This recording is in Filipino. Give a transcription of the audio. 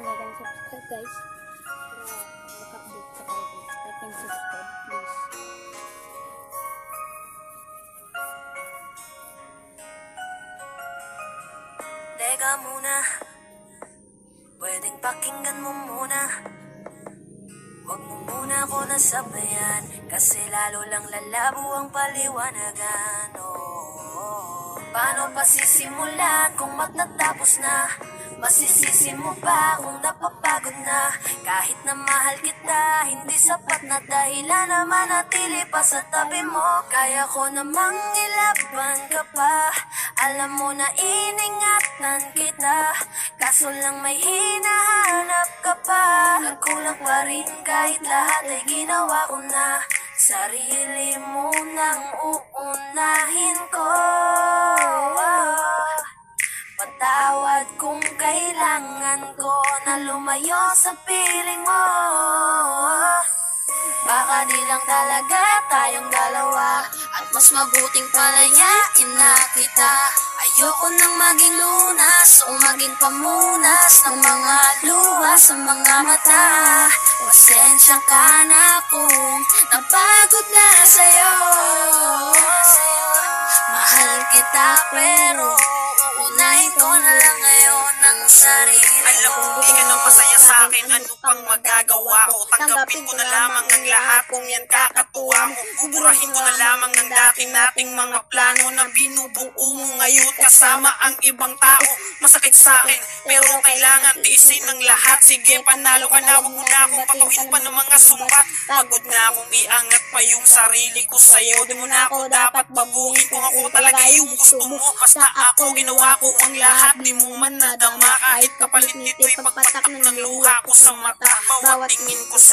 like and subscribe guys. Para. Like and subscribe please. Teka muna Pwedeng pakinggan mo muna Huwag mo muna ako nasabayan Kasi lalo lang lalabo ang paliwanagan oh, Paano pa sisimulan kung matatapos na Masisisi mo ba kung napapagod na? Kahit na mahal kita Hindi sapat na dahilan na manatili pa sa tabi mo. Kaya ko namang ilaban ka pa. Alam mo na iningatan kita. Kaso lang may hinahanap ka pa. Nagkulang pa rin kahit lahat ay ginawa ko na. Sarili mo nang uunahin ko Patawad kung kailangan ko na lumayo sa piling mo. Baka di lang talaga tayong dalawa. At mas mabuting palayain na kita. Ayoko nang maging lunas o maging pamunas Ng mga luha sa mga mata. Pasensya ka na kung napagod na sa'yo. Mahal kita pero uunahin ko na lang ngayon ang sarili Alam mo, di ka nang masaya sa akin. Ano pang magagawa ko? Tanggapin ko na lamang ang lahat. Kung yan kakatuwa mo. Buburahin ko na lamang ang dati nating mga plano Na binubuo mo ngayon Kasama ang ibang tao. Masakit sa akin Pero kailangan tiisin ng lahat. Sige, panalo ka na. Huwag mo na akong patuhin pa ng mga sumbat. Pagod na akong iangat pa yung sarili ko sa'yo. Di mo na ako dapat baguhin Kung ako talaga yung gusto mo. Basta ako ginawa ko ang lahat. Di mo man nadama. Kahit kapalit nito'y pagpatak ng luha ko sa mata. Bawat tingin ko sa